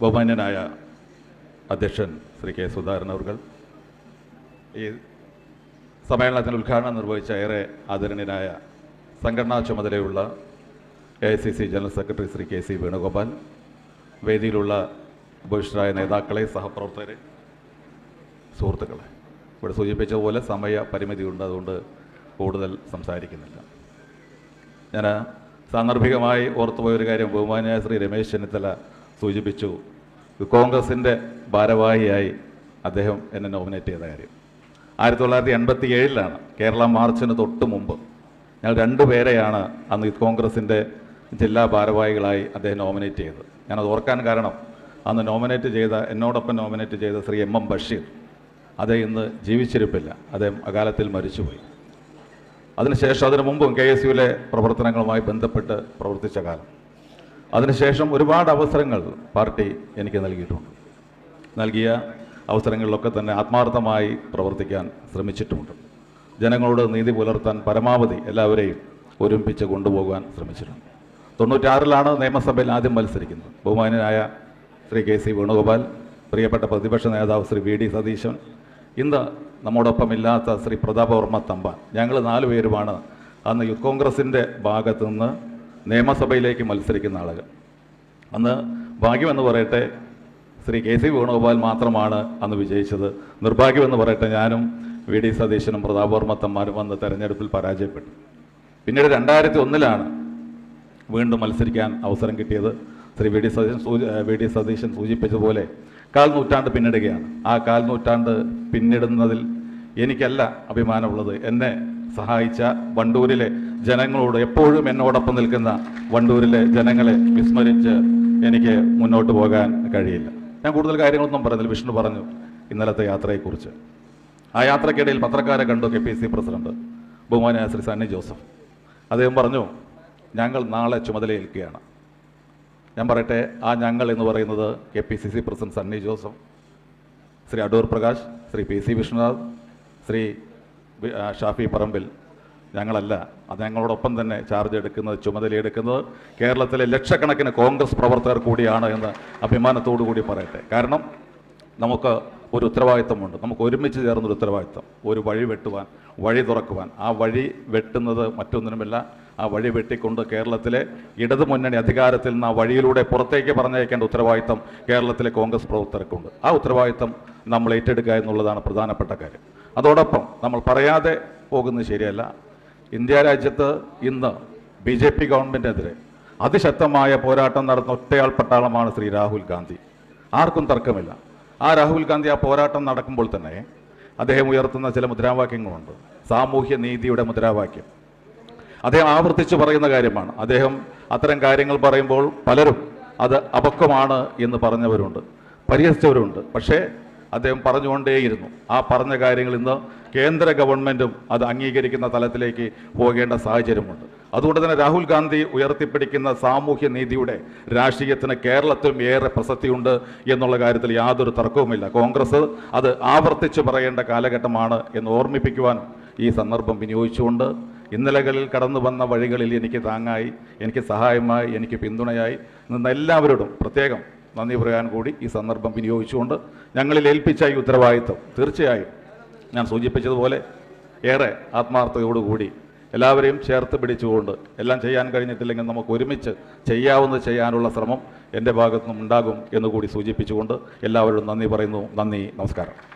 ബഹുമാന്യനായ അധ്യക്ഷൻ ശ്രീ കെ സുധാകരൻ അവർ ഈ സമ്മേളനത്തിന് ഉദ്ഘാടനം നിർവഹിച്ച ഏറെ ആദരണീയനായ സംഘടനാ ചുമതലയുള്ള A I C C general secretary Shri K C Venugopal വേദിയിലുള്ള ഉപവിഷ്ടരായ നേതാക്കളെ സഹപ്രവർത്തകരെ സുഹൃത്തുക്കളെ. ഇവിടെ സൂചിപ്പിച്ചതുപോലെ സമയ പരിമിതിയുണ്ട് അതുകൊണ്ട് കൂടുതൽ സംസാരിക്കുന്നില്ല. ഞാൻ സാന്ദർഭികമായി ഓർത്തുപോയ ഒരു കാര്യം ബഹുമാനായ ശ്രീ രമേശ് ചെന്നിത്തല സൂചിപ്പിച്ചു. കോൺഗ്രസിന്റെ ഭാരവാഹിയായി അദ്ദേഹം എന്നെ നോമിനേറ്റ് ചെയ്ത കാര്യം. ആയിരത്തി തൊള്ളായിരത്തി എൺപത്തി ഏഴിലാണ് കേരള മാർച്ചിന് തൊട്ട് മുമ്പ് ഞങ്ങൾ രണ്ടു പേരെയാണ് അന്ന് കോൺഗ്രസിന്റെ ജില്ലാ ഭാരവാഹികളായി അദ്ദേഹം നോമിനേറ്റ് ചെയ്തത്. ഞാനത് ഓർക്കാൻ കാരണം അന്ന് നോമിനേറ്റ് ചെയ്ത എന്നോടൊപ്പം നോമിനേറ്റ് ചെയ്ത ശ്രീ എം എം ബഷീർ അദ്ദേഹം ഇന്ന് ജീവിച്ചിരിപ്പില്ല. അദ്ദേഹം അകാലത്തിൽ മരിച്ചുപോയി. അതിനുശേഷം അതിനു മുമ്പും കെ എസ് യുവിലെ പ്രവർത്തനങ്ങളുമായി ബന്ധപ്പെട്ട് പ്രവർത്തിച്ച കാലം. അതിനുശേഷം ഒരുപാട് അവസരങ്ങൾ പാർട്ടി എനിക്ക് നൽകിയിട്ടുണ്ട്. നൽകിയ അവസരങ്ങളിലൊക്കെ തന്നെ ആത്മാർത്ഥമായി പ്രവർത്തിക്കാൻ ശ്രമിച്ചിട്ടുമുണ്ട്. ജനങ്ങളോട് നീതി പുലർത്താൻ പരമാവധി എല്ലാവരെയും ഒരുമിപ്പിച്ച് കൊണ്ടുപോകാൻ ശ്രമിച്ചിട്ടുണ്ട്. തൊണ്ണൂറ്റാറിലാണ് നിയമസഭയിൽ ആദ്യം മത്സരിക്കുന്നത്. ബഹുമാനായ ശ്രീ കെ സി വേണുഗോപാൽ പ്രിയപ്പെട്ട പ്രതിപക്ഷ നേതാവ് ശ്രീ വി ഡി സതീശൻ ഇന്ന് നമ്മോടൊപ്പം ഇല്ലാത്ത ശ്രീ പ്രതാപവർമ്മ തമ്പാൻ. ഞങ്ങൾ നാലുപേരുമാണ് അന്ന് യൂത്ത് കോൺഗ്രസിന്റെ ഭാഗത്തു നിന്ന് നിയമസഭയിലേക്ക് മത്സരിക്കുന്ന ആളുകൾ. അന്ന് ഭാഗ്യമെന്ന് പറയട്ടെ ശ്രീ കെ സി വേണുഗോപാൽ മാത്രമാണ് അന്ന് വിജയിച്ചത്. നിർഭാഗ്യമെന്ന് പറയട്ടെ ഞാനും വി ഡി സതീശനും പ്രതാപവർമ്മ തമ്മാനും അന്ന് തെരഞ്ഞെടുപ്പിൽ പരാജയപ്പെട്ടു. പിന്നീട് രണ്ടായിരത്തി ഒന്നിലാണ് വീണ്ടും മത്സരിക്കാൻ അവസരം കിട്ടിയത്. ശ്രീ വി ഡി സതീശൻ സൂചി വി ഡി സതീശൻ സൂചിപ്പിച്ചതുപോലെ കാൽ നൂറ്റാണ്ട് പിന്നിടുകയാണ്. ആ കാൽ നൂറ്റാണ്ട് പിന്നിടുന്നതിൽ എനിക്കല്ല അഭിമാനമുള്ളത്. എന്നെ സഹായിച്ച വണ്ടൂരിലെ ജനങ്ങളോട് എപ്പോഴും എന്നോടൊപ്പം നിൽക്കുന്ന വണ്ടൂരിലെ ജനങ്ങളെ വിസ്മരിച്ച് എനിക്ക് മുന്നോട്ട് പോകാൻ കഴിയില്ല. ഞാൻ കൂടുതൽ കാര്യങ്ങളൊന്നും പറഞ്ഞില്ല വിഷ്ണു പറഞ്ഞു ഇന്നലത്തെ യാത്രയെക്കുറിച്ച്. ആ യാത്രക്കിടയിൽ പത്രക്കാരെ കണ്ടു കെ പി സി പ്രസിഡന്റ്. ബഹുമാനായ ശ്രീ സണ്ണി ജോസഫ്. അദ്ദേഹം പറഞ്ഞു ഞങ്ങൾ നാളെ ചുമതലയേൽക്കുകയാണ് ഞാൻ പറയട്ടെ ആ ഞങ്ങൾ എന്ന് പറയുന്നത് K P C C president Sunny Joseph Shri Adoor Prakash Shri P C Vishnunath Shri Shafi Parambil ഞങ്ങളല്ല. അത് ഞങ്ങളോടൊപ്പം തന്നെ ചാർജ് എടുക്കുന്നത് ചുമതലയെടുക്കുന്നത് കേരളത്തിലെ ലക്ഷക്കണക്കിന് കോൺഗ്രസ് പ്രവർത്തകർ കൂടിയാണ് എന്ന് അഭിമാനത്തോടു കൂടി പറയട്ടെ. കാരണം നമുക്ക് ഒരു ഉത്തരവാദിത്തമുണ്ട്. നമുക്ക് ഒരുമിച്ച് ചേർന്നൊരു ഉത്തരവാദിത്തം. ഒരു വഴി വെട്ടുവാൻ വഴി തുറക്കുവാൻ. ആ വഴി വെട്ടുന്നത് മറ്റൊന്നിനുമല്ല. ആ വഴി വെട്ടിക്കൊണ്ട് കേരളത്തിലെ ഇടതു മുന്നണി അധികാരത്തിൽ നിന്ന് ആ വഴിയിലൂടെ പുറത്തേക്ക് പറഞ്ഞയക്കേണ്ട ഉത്തരവാദിത്തം കേരളത്തിലെ കോൺഗ്രസ് പ്രവർത്തകർക്കുണ്ട്. ആ ഉത്തരവാദിത്തം നമ്മൾ ഏറ്റെടുക്കുക എന്നുള്ളതാണ് പ്രധാനപ്പെട്ട കാര്യം. അതോടൊപ്പം നമ്മൾ പറയാതെ പോകുന്നത് ശരിയല്ല. ഇന്ത്യ രാജ്യത്ത് ഇന്ന് ബി ജെ പി ഗവൺമെന്റിനെതിരെ അതിശക്തമായ പോരാട്ടം നടന്ന ഒറ്റയാൾ പട്ടാളമാണ് ശ്രീ രാഹുൽ ഗാന്ധി. ആർക്കും തർക്കമില്ല. ആ രാഹുൽ ഗാന്ധി ആ പോരാട്ടം നടക്കുമ്പോൾ തന്നെ അദ്ദേഹം ഉയർത്തുന്ന ചില മുദ്രാവാക്യങ്ങളുണ്ട്. സാമൂഹ്യ നീതിയുടെ മുദ്രാവാക്യം. അദ്ദേഹം ആവർത്തിച്ച് പറയുന്ന കാര്യമാണ്. അദ്ദേഹം അത്തരം കാര്യങ്ങൾ പറയുമ്പോൾ പലരും അത് അപക്വമാണ് എന്ന് പറഞ്ഞവരുണ്ട്. പരിഹസിച്ചവരുണ്ട്. പക്ഷേ അദ്ദേഹം പറഞ്ഞുകൊണ്ടേയിരുന്നു. ആ പറഞ്ഞ കാര്യങ്ങൾ ഇന്ന് കേന്ദ്ര ഗവൺമെന്റും അത് അംഗീകരിക്കുന്ന തലത്തിലേക്ക് പോകേണ്ട സാഹചര്യമുണ്ട്. അതുകൊണ്ട് തന്നെ രാഹുൽ ഗാന്ധി ഉയർത്തിപ്പിടിക്കുന്ന സാമൂഹ്യ നീതിയുടെ രാഷ്ട്രീയത്തിന് കേരളത്തിലും ഏറെ പ്രസക്തിയുണ്ട് എന്നുള്ള കാര്യത്തിൽ യാതൊരു തർക്കവുമില്ല. കോൺഗ്രസ് അത് ആവർത്തിച്ച് പറയേണ്ട കാലഘട്ടമാണ് എന്ന് ഓർമ്മിപ്പിക്കുവാൻ ഈ സന്ദർഭം വിനിയോഗിച്ചുകൊണ്ട് ഇന്നലകളിൽ കടന്നു വന്ന വഴികളിൽ എനിക്ക് താങ്ങായി എനിക്ക് സഹായമായി എനിക്ക് പിന്തുണയായി നിന്ന എല്ലാവരോടും പ്രത്യേകം നന്ദി പറയാൻ കൂടി ഈ സന്ദർഭം വിനിയോഗിച്ചുകൊണ്ട് ഞങ്ങളിൽ ഏൽപ്പിച്ച ഈ ഉത്തരവാദിത്വം. തീർച്ചയായും ഞാൻ സൂചിപ്പിച്ചതുപോലെ ഏറെ ആത്മാർത്ഥതയോടുകൂടി എല്ലാവരെയും ചേർത്ത് പിടിച്ചുകൊണ്ട് എല്ലാം ചെയ്യാൻ കഴിഞ്ഞിട്ടില്ലെങ്കിൽ നമുക്ക് ഒരുമിച്ച് ചെയ്യാവുന്നത് ചെയ്യാനുള്ള ശ്രമം എന്റെ ഭാഗത്തുനിന്നും ഉണ്ടാകും എന്നുകൂടി സൂചിപ്പിച്ചുകൊണ്ട് എല്ലാവരോടും നന്ദി പറയുന്നു. നന്ദി നമസ്കാരം.